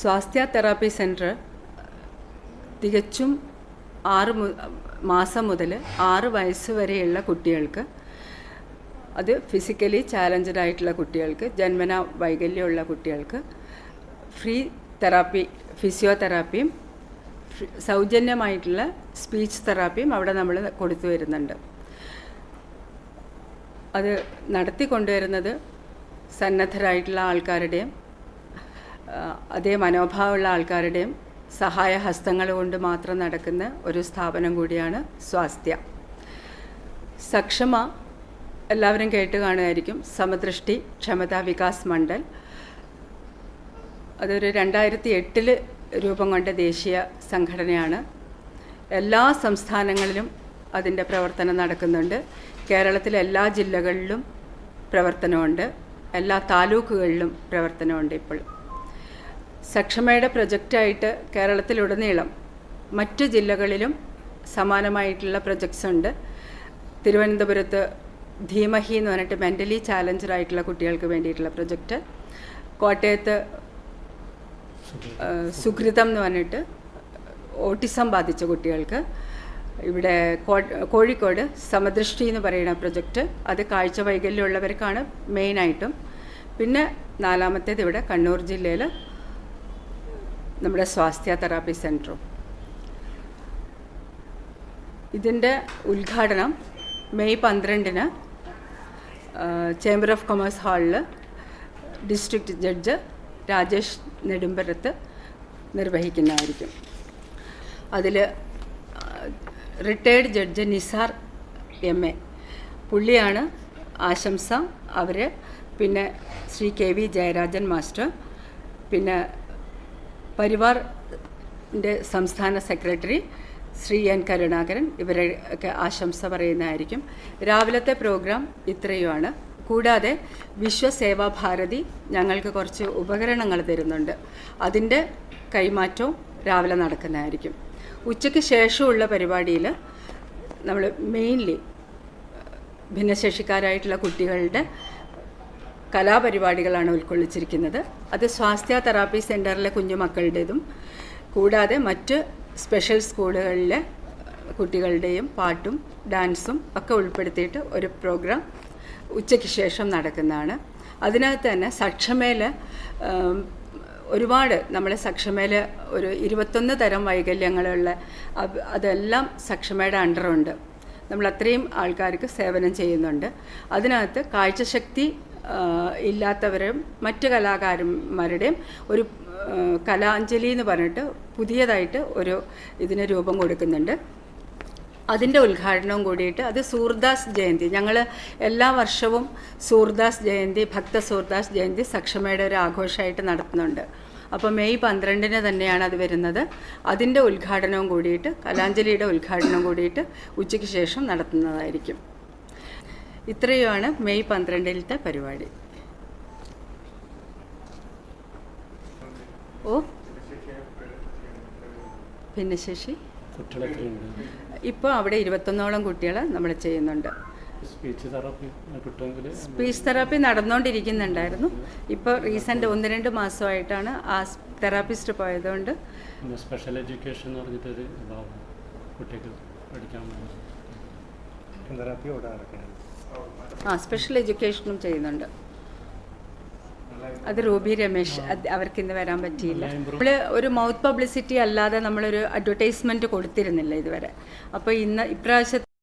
Swasthya therapy centre തികച്ചും ആറ് മാസം മുതൽ ആറ് വയസ്സ് വരെയുള്ള കുട്ടികൾക്ക് അത് ഫിസിക്കലി ചാലഞ്ചഡ് ആയിട്ടുള്ള കുട്ടികൾക്ക് ജന്മന വൈകല്യമുള്ള കുട്ടികൾക്ക് ഫ്രീ തെറാപ്പി ഫിസിയോതെറാപ്പിയും തെറാപ്പിയും സൗജന്യമായിട്ടുള്ള സ്പീച്ച് തെറാപ്പിയും അവിടെ നമ്മൾ കൊടുത്തു വരുന്നുണ്ട്. അത് നടത്തിക്കൊണ്ടുവരുന്നത് സന്നദ്ധരായിട്ടുള്ള ആൾക്കാരുടെയും അതേ മനോഭാവമുള്ള ആൾക്കാരുടെയും സഹായ ഹസ്തങ്ങൾ കൊണ്ട് മാത്രം നടക്കുന്ന ഒരു സ്ഥാപനം കൂടിയാണ് സ്വാസ്ഥ്യ. സക്ഷമ എല്ലാവരും കേട്ട് കാണുമായിരിക്കും. സമദൃഷ്ടി ക്ഷമതാ വികാസ് മണ്ഡൽ. അതൊരു രണ്ടായിരത്തി എട്ടിൽ രൂപം കൊണ്ട ദേശീയ സംഘടനയാണ്. എല്ലാ സംസ്ഥാനങ്ങളിലും അതിന്റെ പ്രവർത്തനം നടക്കുന്നുണ്ട്. കേരളത്തിലെ എല്ലാ ജില്ലകളിലും പ്രവർത്തനമുണ്ട്. എല്ലാ താലൂക്കുകളിലും പ്രവർത്തനമുണ്ട് ഇപ്പോൾ. സക്ഷമയുടെ പ്രൊജക്റ്റായിട്ട് കേരളത്തിലുടനീളം മറ്റു ജില്ലകളിലും സമാനമായിട്ടുള്ള പ്രൊജക്ട്സ് ഉണ്ട്. തിരുവനന്തപുരത്ത് ധീമഹി എന്ന് പറഞ്ഞിട്ട് മെന്റലി ചാലഞ്ചറായിട്ടുള്ള കുട്ടികൾക്ക് വേണ്ടിയിട്ടുള്ള പ്രൊജക്റ്റ്. കോട്ടയത്ത് സുഹൃതം എന്ന് പറഞ്ഞിട്ട് ഓട്ടിസം ബാധിച്ച കുട്ടികൾക്ക് ഇവിടെ കോഴിക്കോട് സമദൃഷ്ടി എന്ന് പറയുന്ന പ്രൊജക്റ്റ്. അത് കാഴ്ച വൈകല്യമുള്ളവർക്കാണ് മെയിനായിട്ടും. പിന്നെ നാലാമത്തേത് ഇവിടെ കണ്ണൂർ ജില്ലയിൽ നമ്മുടെ സ്വാസ്ഥ്യ തെറാപ്പി സെന്ററും ഇതിന്റെ ഉദ്ഘാടനം മെയ് പന്ത്രണ്ടിന് ചേംബർ ഓഫ് കൊമേഴ്സ് ഹാളിൽ ഡിസ്ട്രിക്ട് ജഡ്ജ് രാജേഷ് നെടുമ്പരത്ത് നിർവഹിക്കുന്നതായിരിക്കും. അതിൽ retired judge Nisar M A പുള്ളിയാണ് ആശംസ അവർ പിന്നെ Shri K V Jayarajan master. പിന്നെ പരിവാറിന്റെ സംസ്ഥാന സെക്രട്ടറി ശ്രീ എൻ കരുണാകരൻ ഇവരൊക്കെ ആശംസ പറയുന്നതായിരിക്കും. രാവിലത്തെ പ്രോഗ്രാം ഇത്രയുമാണ്. കൂടാതെ വിശ്വസേവാ ഭാരതി ഞങ്ങൾക്ക് കുറച്ച് ഉപകരണങ്ങൾ തരുന്നുണ്ട്. അതിന്റെ കൈമാറ്റവും രാവിലെ നടക്കുന്നതായിരിക്കും. ഉച്ചയ്ക്ക് ശേഷമുള്ള പരിപാടിയിൽ നമ്മൾ മെയിൻലി ഭിന്നശേഷിക്കാരായിട്ടുള്ള കുട്ടികളുടെ കലാപരിപാടികളാണ് ഉൾക്കൊള്ളിച്ചിരിക്കുന്നത്. അത് സ്വാസ്ഥ്യ തെറാപ്പി സെന്ററിലെ കുഞ്ഞുമക്കളുടേതും കൂടാതെ മറ്റ് സ്പെഷ്യൽ സ്കൂളുകളിലെ കുട്ടികളുടെയും പാട്ടും ഡാൻസും ഒക്കെ ഉൾപ്പെടുത്തിയിട്ട് ഒരു പ്രോഗ്രാം ഉച്ചയ്ക്ക് ശേഷം നടക്കുന്നതാണ്. അതിനകത്ത് തന്നെ സക്ഷമേല ഒരുപാട് നമ്മളെ സക്ഷമേല ഒരു ഇരുപത്തൊന്ന് തരം വൈകല്യങ്ങളുള്ള അത് അതെല്ലാം സക്ഷമയുടെ അണ്ടറുണ്ട്. നമ്മൾ അത്രയും ആൾക്കാർക്ക് സേവനം ചെയ്യുന്നുണ്ട്. അതിനകത്ത് കാഴ്ചശക്തി ഇല്ലാത്തവരും മറ്റ് കലാകാരന്മാരുടെയും ഒരു കലാഞ്ജലി എന്ന് പറഞ്ഞിട്ട് പുതിയതായിട്ട് ഒരു ഇതിന് രൂപം കൊടുക്കുന്നുണ്ട്. അതിന്റെ ഉദ്ഘാടനവും കൂടിയിട്ട് അത് സൂർദാസ് ജയന്തി. ഞങ്ങൾ എല്ലാ വർഷവും സൂർദാസ് ജയന്തി ഭക്ത സൂർദാസ് ജയന്തി സക്ഷമയുടെ ഒരു ആഘോഷമായിട്ട് നടത്തുന്നുണ്ട്. അപ്പോൾ മെയ് പന്ത്രണ്ടിന് തന്നെയാണ് അത് വരുന്നത്. അതിന്റെ ഉദ്ഘാടനവും കൂടിയിട്ട് കലാഞ്ജലിയുടെ ഉദ്ഘാടനവും കൂടിയിട്ട് ഉച്ചയ്ക്ക് ശേഷം നടത്തുന്നതായിരിക്കും. ഇത്രയുമാണ് മെയ് പന്ത്രണ്ടിലത്തെ പരിപാടി. ഓ ഭിന്നശേഷി? ഇപ്പോൾ അവിടെ ഇരുപത്തൊന്നോളം കുട്ടികൾ നമ്മൾ ചെയ്യുന്നുണ്ട്. സ്പീച്ച് തെറാപ്പി സ്പീച്ച് തെറാപ്പി നടന്നുകൊണ്ടിരിക്കുന്നുണ്ടായിരുന്നു ഇപ്പോൾ റീസെന്റ് ഒന്ന് രണ്ട് മാസമായിട്ടാണ് ആ തെറാപ്പിസ്റ്റ് പോയതുകൊണ്ട് സ്പെഷ്യൽ എഡ്യൂക്കേഷൻ എന്ന് പറഞ്ഞിട്ടൊരു കുട്ടിക്ക് പഠിക്കാൻ തെറാപ്പി ആ സ്പെഷ്യൽ എഡ്യൂക്കേഷനും ചെയ്യുന്നുണ്ട്. അത് റൂബി രമേശ് അവർക്ക് ഇന്ന് വരാൻ പറ്റിയില്ല. നമ്മൾ ഒരു മൗത്ത് പബ്ലിസിറ്റി അല്ലാതെ നമ്മളൊരു അഡ്വർടൈസ്മെന്റ് കൊടുത്തിരുന്നില്ല ഇതുവരെ. അപ്പോൾ ഇന്ന് ഇപ്രാവശ്യത്തെ